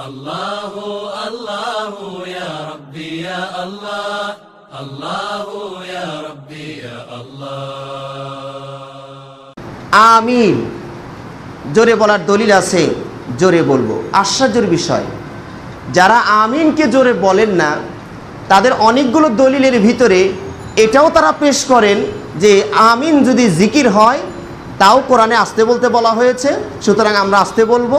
الله الله يا ربي يا الله الله يا ربي يا الله আমিন জোরে বলার দলিল আছে জোরে বলবো আশ্চর্যের বিষয় যারা আমিনকে জোরে বলেন না তাদের অনেকগুলো দলিলের ভিতরে এটাও তারা পেশ করেন যে আমিন যদি জিকির হয় তাও কোরআনে আসতে বলতে বলা হয়েছে সুতরাং আমরা আসতে বলবো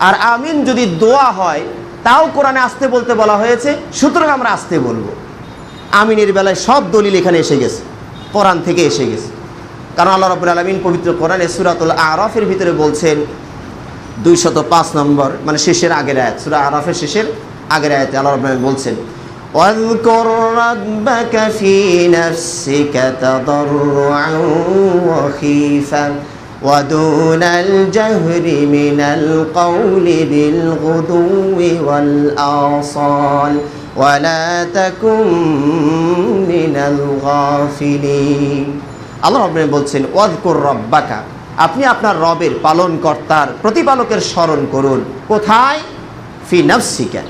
আর আমিন যদি দোয়া হয় তাও কোরআনে আসতে বলতে বলা হয়েছে সুতরাং আমরা আসতে বলবো আমিনের বেলায় সব দলিল এখানে এসে গেছে কোরআন থেকে এসে গেছে কারণ আল্লাহ রবুল আলমিন পবিত্র কোরআনে সুরাতুল আরফের ভিতরে বলছেন দুইশত পাঁচ নম্বর মানে শেষের আগের আয়াত সুরা আরফের শেষের আগের আয়াতে আল্লাহ রবুল আলমিন বলছেন واذكر ربك في نفسك تضرعا وخيفا ودون الجهر من القول بالغدو والآصال ولا تكن من الغافلين আল্লাহ রব্বানি বলছেন ওয়াদকুর রব্বাকা আপনি আপনার রবের পালন কর্তার প্রতিপালকের স্মরণ করুন কোথায় ফি নফসিকা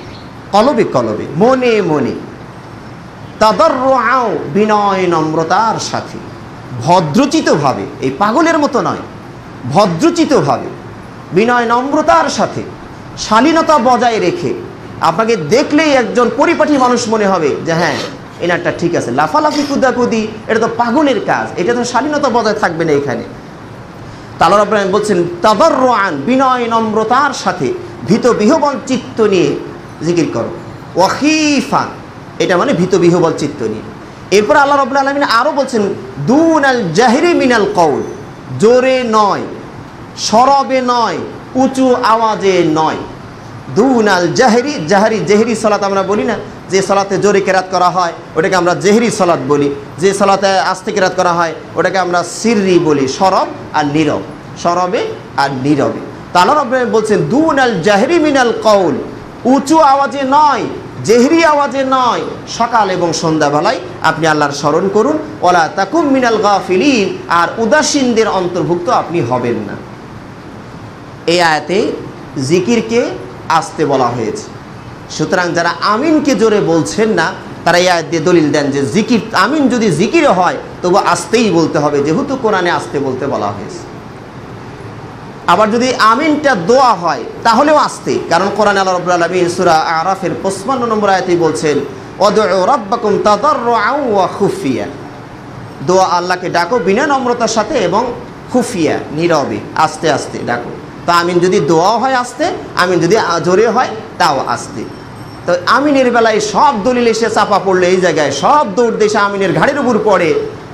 কলবে কলবে মনে মনে তাদর বিনয় নম্রতার সাথে ভদ্রচিতভাবে এই পাগলের মতো নয় ভদ্রচিতভাবে, বিনয় নম্রতার সাথে, শালীনতা বজায় রেখে আপনাকে দেখলেই একজন পরিপাটি মানুষ মনে হবে যে হ্যাঁ এনারটা ঠিক আছে। লাফালাফি, কুদাকুদি, এটা তো পাগলের কাজ, এটা তো শালীনতা বজায় থাকবে না এখানে। তালার আব্রাহিম বলছেন তাদর বিনয় নম্রতার সাথে ভীত বিহবল চিত্ত নিয়ে জিকির করো। ওয়াহিফা এটা মানে ভীত বিহবল চিত্ত নিয়ে। এরপর আল্লাহ রবুল্লা আলমিন আরও বলছেন দুন আল জাহিরি মিনাল কৌল জোরে নয় সরবে নয়, উঁচু আওয়াজে নয়। দুন আল জাহেরি, জাহারি, জেহেরি সলাত আমরা বলি না, যে সলাতে জোরে কেরাত করা হয়, ওটাকে আমরা জেহেরি সলাত বলি। যে সলাতে আস্তে কেরাত করা হয়, ওটাকে আমরা সিররি বলি, সরব আর নীরব। সরবে আর নীরবে। তালা রব্বানি বলছেন দুন আল জাহেরি মিনাল কৌল উঁচু আওয়াজে নয়, জেহরি আওয়াজে নয়, সকাল এবং সন্ধ্যাবেলায় আপনি আল্লাহর স্মরণ করুন ওলা তাকুম মিনাল গাফিলিন, আর উদাসীনদের অন্তর্ভুক্ত আপনি হবেন না। এই আয়াতে জিকিরকে আসতে বলা হয়েছে। সুতরাং যারা আমিনকে জোরে বলছেন না, তারা এই আয়াত দিয়ে দলিল দেন যে জিকির, আমিন যদি জিকির হয়, তবু আসতেই বলতে হবে, যেহেতু কোরআনে আসতে বলতে বলা হয়েছে। আবার যদি আমিনটা দোয়া হয়, তাহলেও আসতে, কারণ কোরআন আল্লাহ রব্বুল আলমিন সুরা আরাফের পঁচপান্ন নম্বর আয়াতেই বলছেন খুফিয়া। দোয়া আল্লাহকে ডাকো বিনা নম্রতার সাথে এবং খুফিয়া, নীরবে, আস্তে আস্তে ডাকো। তো আমিন যদি দোয়াও হয় আসতে, আমিন যদি জোরে হয়, তাও আসতে। তো আমিনের বেলায় সব দলিল এসে চাপা পড়লে এই জায়গায়। সব দৌড় দেশে আমিনের ঘাড়ের উপর পড়ে।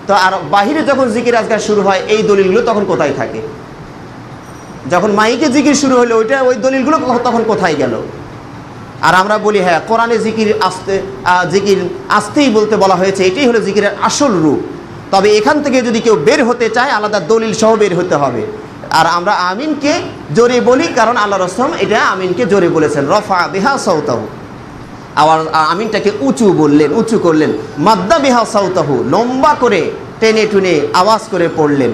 তো আর বাহিরে যখন জিকির আজকাল শুরু হয়, এই দলিলগুলো তখন কোথায় থাকে? যখন মাইকে জিকির শুরু হলো, ওইটা ওই দলিলগুলো তখন কোথায় গেল? আর আমরা বলি হ্যাঁ কোরআনে জিকির আসতে জিকির আসতেই বলতে বলা হয়েছে, এটাই হলো জিকিরের আসল রূপ। তবে এখান থেকে যদি কেউ বের হতে চায়, আলাদা দলিল সহ বের হতে হবে। আর আমরা আমিনকে জোরে বলি, কারণ আল্লাহ রসম এটা আমিনকে জোরে বলেছেন, রফা বিহা সৌতাহু আবার আমিনটাকে উঁচু বললেন, উঁচু করলেন, মাদ্দা বিহা সৌতাহু লম্বা করে টেনে টুনে আওয়াজ করে পড়লেন।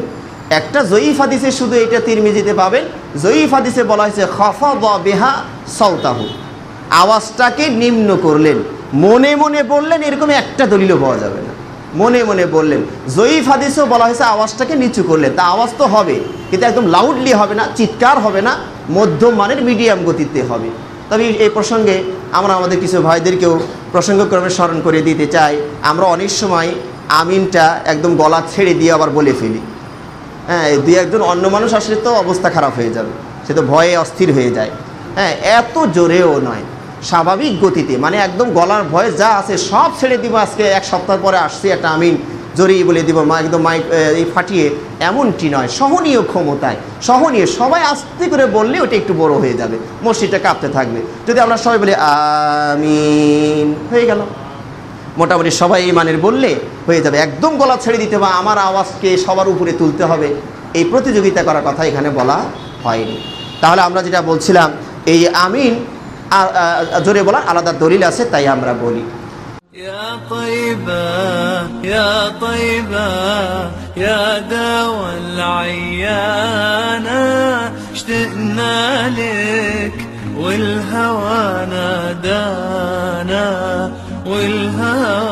একটা জয়ীফ হাদিসে শুধু এটা তিরমিজিতে পাবেন, জয়ীফ হাদিসে বলা হয়েছে খফা বা বেহা সৌতাহু আওয়াজটাকে নিম্ন করলেন, মনে মনে বললেন, এরকম একটা দলিলও পাওয়া যাবে না। মনে মনে বললেন, জয়ীফ হাদিসেও বলা হয়েছে আওয়াজটাকে নিচু করলেন তা আওয়াজ তো হবে, কিন্তু একদম লাউডলি হবে না, চিৎকার হবে না মধ্যম মানের মিডিয়াম গতিতে হবে। তবে এই প্রসঙ্গে আমরা আমাদের কিছু ভাইদেরকেও প্রসঙ্গক্রমে স্মরণ করে দিতে চাই। আমরা অনেক সময় আমিনটা একদম গলা ছেড়ে দিয়ে আবার বলে ফেলি। হ্যাঁ দুই একজন অন্য মানুষ আসলে তো অবস্থা খারাপ হয়ে যাবে, সে তো ভয়ে অস্থির হয়ে যায়। হ্যাঁ এত জোরেও নয়। স্বাভাবিক গতিতে মানে একদম গলার ভয়ে যা আছে সব ছেড়ে দিব আজকে, এক সপ্তাহ পরে আসছি একটা আমিন জোরেই বলে দিব, মা একদম মাইক এই ফাটিয়ে। এমনটি নয়, সহনীয় ক্ষমতায়, সহনীয়, সবাই আস্তে করে বললে ওটা একটু বড় হয়ে যাবে, মসজিদটা কাঁপতে থাকবে। যদি আমরা সবাই বলি, আমিন হয়ে গেল। মোটামুটি সবাই এই মানের বললে হয়ে যাবে, একদম গলা ছেড়ে দিতে বা আমার আওয়াজকে সবার উপরে তুলতে হবে। এই প্রতিযোগিতা করার কথা এখানে বলা হয়নি। তাহলে আমরা যেটা বলছিলাম, এই আমিন জোরে বলার আলাদা দলিল আছে তাই আমরা বলি يا طيبة يا طيبة يا دوا العيانة اشتقنا لك والهوى نادانا والهوى